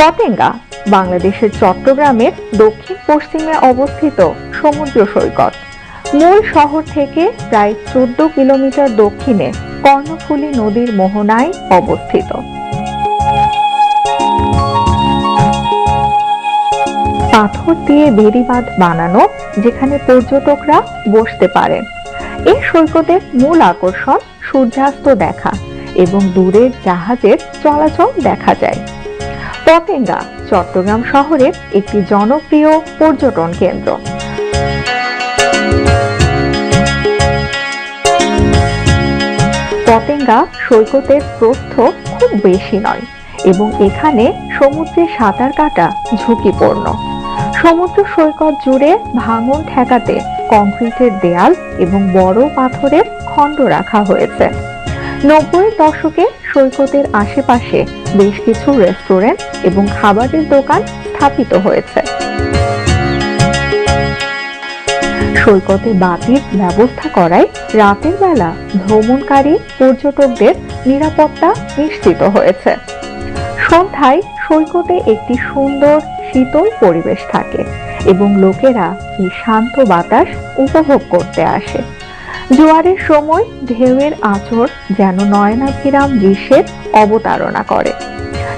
পতেঙ্গা, বাংলাদেশের চট্টগ্রামের দক্ষিণ পশ্চিমে অবস্থিত সমুদ্র সৈকত। মূল শহর থেকে প্রায় চোদ্দ কিলোমিটার দক্ষিণে কর্ণফুলী নদীর মোহনায় অবস্থিত। পাথর দিয়ে বেড়িবাঁধ বানানো যেখানে পর্যটকরা বসতে পারেন। এই সৈকতের মূল আকর্ষণ সূর্যাস্ত দেখা এবং দূরের জাহাজের চলাচল দেখা যায়। পতেঙ্গা, চট্টগ্রাম শহরের একটি জনপ্রিয় পর্যটন কেন্দ্র। পতেঙ্গা সৈকতের প্রস্থ খুব বেশি নয় এবং এখানে সমুদ্রে সাঁতার কাটা ঝুঁকিপূর্ণ। সমুদ্র সৈকত জুড়ে ভাঙন ঠেকাতে কংক্রিটের দেয়াল এবং বড় পাথরের খণ্ড রাখা হয়েছে। নব্বই দশকে সৈকতের আশেপাশে বেশ কিছু রেস্টুরেন্ট এবং খাবারের দোকান স্থাপিত হয়েছে। সৈকতে বাতির ব্যবস্থা করায় রাতের বেলা ভ্রমণকারী পর্যটকদের নিরাপত্তা নিশ্চিত হয়েছে। সন্ধ্যায় সৈকতে একটি সুন্দর শীতল পরিবেশ থাকে এবং লোকেরা এই শান্ত বাতাস উপভোগ করতে আসে। জোয়ারের সময় ঢেউয়ের আঁচড় যেন নয়নাভিরাম দৃশ্যের অবতারণা করে।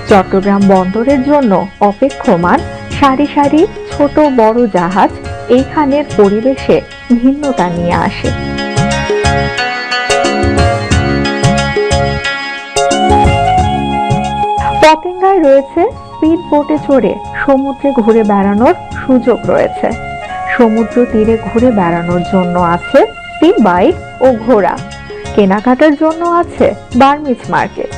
চট্টগ্রাম বন্দরের জন্য অপেক্ষমান সারি সারি ছোট বড় জাহাজ এইখানের পরিবেশে ভিন্নতা নিয়ে আসে। পতেঙ্গায় রয়েছে স্পিড বোটে চড়ে সমুদ্রে ঘুরে বেড়ানোর সুযোগ রয়েছে। সমুদ্র তীরে ঘুরে বেড়ানোর জন্য আছে একটি বাইক ও ঘোড়া। কেনাকাটার জন্য আছে বার্মিজ মার্কেট।